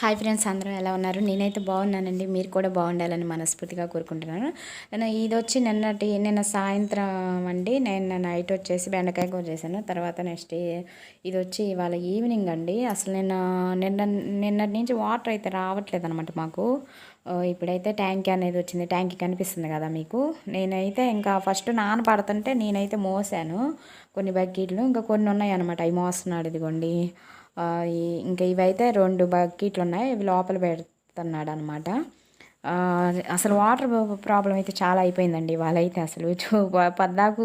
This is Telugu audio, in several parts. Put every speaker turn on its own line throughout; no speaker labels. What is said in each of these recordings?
హాయ్ ఫ్రెండ్స్ అందరూ ఎలా ఉన్నారు? నేనైతే బాగున్నానండి. మీరు కూడా బాగుండాలని మనస్ఫూర్తిగా కోరుకుంటున్నాను. నేను ఇది వచ్చి నిన్నటి నిన్న సాయంత్రం అండి నేను నైట్ వచ్చేసి బెండకాయ కూర చేశాను. తర్వాత నెక్స్ట్ ఇది వచ్చి ఇవాళ ఈవినింగ్ అండి. అసలు నేను నిన్న నిన్నటి నుంచి వాటర్ అయితే రావట్లేదు అనమాట మాకు ఇప్పుడైతే ట్యాంక్ అనేది వచ్చింది. ట్యాంక్ కనిపిస్తుంది కదా మీకు. నేనైతే ఇంకా ఫస్ట్ నాన పడుతుంటే నేనైతే మోసాను. కొన్ని బకెట్లు ఇంకా కొన్ని ఉన్నాయి అనమాట అవి మోస్తున్నాడు ఇదిగోండి. ఇంకా ఇవైతే రెండు బకెట్లు ఉన్నాయి ఇవి లోపల పెడుతున్నాడు అనమాట అసలు వాటర్ ప్రాబ్లం అయితే చాలా అయిపోయిందండి వాళ్ళైతే అసలు. పద్దాకు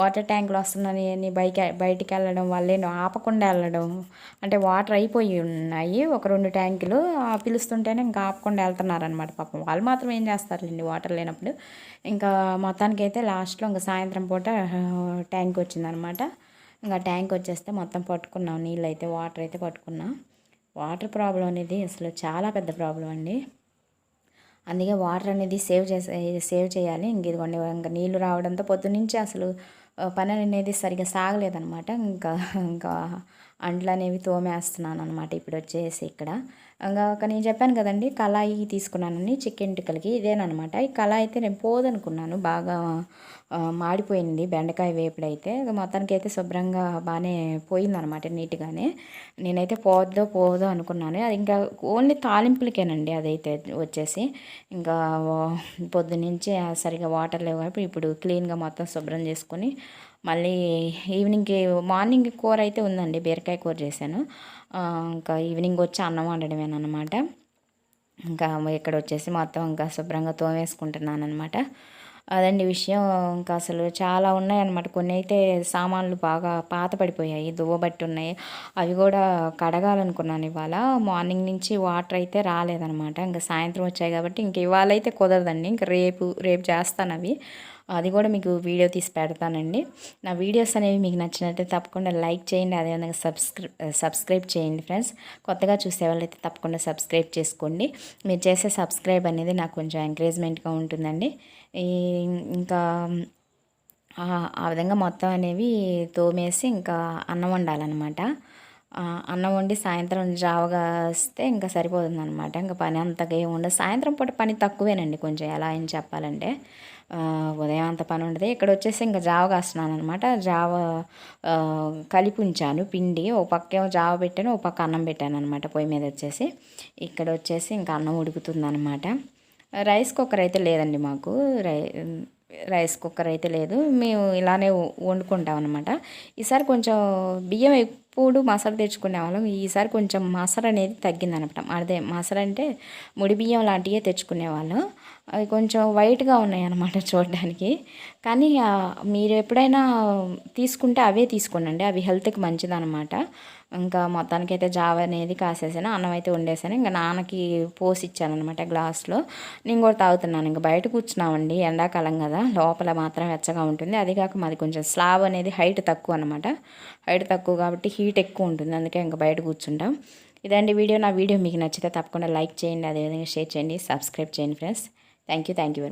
వాటర్ ట్యాంకులు వస్తున్నాయని బయట బయటికి వెళ్ళడం వల్లే ఆపకుండా వెళ్ళడం. అంటే వాటర్ అయిపోయి ఉన్నాయి ఒక రెండు ట్యాంకులు. పిలుస్తుంటేనే ఇంకా ఆపకుండా వెళ్తున్నారనమాట పాపం. వాళ్ళు మాత్రం ఏం చేస్తారులేండి వాటర్ లేనప్పుడు. ఇంకా మొత్తానికైతే లాస్ట్లో ఇంకా సాయంత్రం పూట ట్యాంక్ వచ్చిందనమాట ఇంకా ట్యాంక్ వచ్చేస్తే మొత్తం పట్టుకున్నాం. నీళ్ళు అయితే వాటర్ అయితే పట్టుకున్నాం. వాటర్ ప్రాబ్లం అనేది అసలు చాలా పెద్ద ప్రాబ్లం అండి. అందుకే వాటర్ అనేది సేవ్ చేసే సేవ్ చేయాలి. ఇంక ఇదిగోండి ఇంకా నీళ్ళు రావడంతో పొద్దునుంచి అసలు పని అనేది సరిగ్గా సాగలేదనమాట ఇంకా ఇంకా అంట్లు అనేవి తోమేస్తున్నాను అనమాట ఇప్పుడు వచ్చేసి ఇక్కడ. ఇంకా నేను చెప్పాను కదండి కళాయి తీసుకున్నానని చికెన్ టిక్కలకి ఇదేనమాట ఈ కళాయి అయితే నేను పోదనుకున్నాను బాగా మాడిపోయింది బెండకాయ వేపుడైతే మొత్తానికి అయితే శుభ్రంగా బాగానే పోయిందనమాట నీట్గానే. నేనైతే పోద్దో పోదో అనుకున్నాను. అది ఇంకా ఓన్లీ తాలింపులకేనండి అదైతే వచ్చేసి. ఇంకా పొద్దునుంచి సరిగా వాటర్ లేవు కాబట్టి ఇప్పుడు క్లీన్గా మొత్తం శుభ్రం చేసుకొని మళ్ళీ ఈవినింగ్కి మార్నింగ్ కూర అయితే ఉందండి బీరకాయ కూర చేశాను. ఇంకా ఈవినింగ్ వచ్చి అన్నం వండడమేనమాట ఇంకా ఇక్కడ వచ్చేసి మొత్తం ఇంకా శుభ్రంగా తోమేసుకుంటున్నాను అనమాట అదండి విషయం ఇంకా అసలు చాలా ఉన్నాయన్నమాట. కొన్ని అయితే సామాన్లు బాగా పాత పడిపోయాయి దువ్వబట్టి ఉన్నాయి. అవి కూడా కడగాలనుకున్నాను ఇవాళ. మార్నింగ్ నుంచి వాటర్ అయితే రాలేదనమాట ఇంకా సాయంత్రం వచ్చాయి కాబట్టి ఇంక ఇవాళ అయితే కుదరదండి. ఇంక రేపు రేపు చేస్తాను అవి. అది కూడా మీకు వీడియో తీసి పెడతానండి. నా వీడియోస్ అనేవి మీకు నచ్చినట్లయితే తప్పకుండా లైక్ చేయండి అదేవిధంగా సబ్స్క్రై సబ్స్క్రైబ్ చేయండి ఫ్రెండ్స్. కొత్తగా చూసే వాళ్ళైతే తప్పకుండా సబ్స్క్రైబ్ చేసుకోండి. మీరు చేసే సబ్స్క్రైబ్ అనేది నాకు కొంచెం ఎంకరేజ్మెంట్గా ఉంటుందండి. ఇంకా ఆ విధంగా మొత్తం అనేవి తోమేసి ఇంకా అన్నం వండాలన్నమాట. అన్నం వండి సాయంత్రం జావగా వస్తే ఇంకా సరిపోతుంది అనమాట ఇంకా పని అంతగా ఏమి ఉండదు. సాయంత్రం పూట పని తక్కువేనండి కొంచెం ఎలా అని చెప్పాలంటే. ఉదయం అంత పని ఉండదు. ఇక్కడ వచ్చేసి ఇంకా జావ కాస్తున్నాను అనమాట జావ కలిపి ఉంచాను పిండి ఒక పక్క ఏమో జావ పెట్టాను ఒక పక్క అన్నం పెట్టాను అనమాట పొయ్యి మీద వచ్చేసి. ఇక్కడ వచ్చేసి ఇంకా అన్నం ఉడుకుతుంది అనమాట రైస్ కుక్కర్ అయితే లేదండి మాకు. రై రైస్ కుక్కర్ అయితే లేదు. మేము ఇలానే వండుకుంటాం అనమాట ఈసారి కొంచెం బియ్యం ఎప్పుడు మసాలా తెచ్చుకునే వాళ్ళం. ఈసారి కొంచెం మసాలా అనేది తగ్గింది అనమాట అదే మసాలా అంటే ముడి బియ్యం లాంటివే తెచ్చుకునే వాళ్ళం. అవి కొంచెం వైట్గా ఉన్నాయి అనమాట చూడడానికి. కానీ మీరు ఎప్పుడైనా తీసుకుంటే అవే తీసుకోనండి. అవి హెల్త్కి మంచిదనమాట ఇంకా మొత్తానికైతే జావ అనేది కాసేసాను అన్నం అయితే వండేసాను. ఇంకా నాన్నకి పోసి ఇచ్చాను అనమాట గ్లాస్లో. నేను కూడా తాగుతున్నాను ఇంకా బయట కూర్చున్నామండి ఎండాకాలం కదా లోపల మాత్రం వెచ్చగా ఉంటుంది. అది కాక మాది కొంచెం స్లాబ్ అనేది హైట్ తక్కువ అనమాట హైట్ తక్కువ కాబట్టి హీట్ ఎక్కువ ఉంటుంది అందుకే ఇంకా బయట కూర్చుంటాం. ఇదండి వీడియో. నా వీడియో మీకు నచ్చితే తప్పకుండా లైక్ చేయండి అదేవిధంగా షేర్ చేయండి సబ్స్క్రైబ్ చేయండి friends. Thank you thank you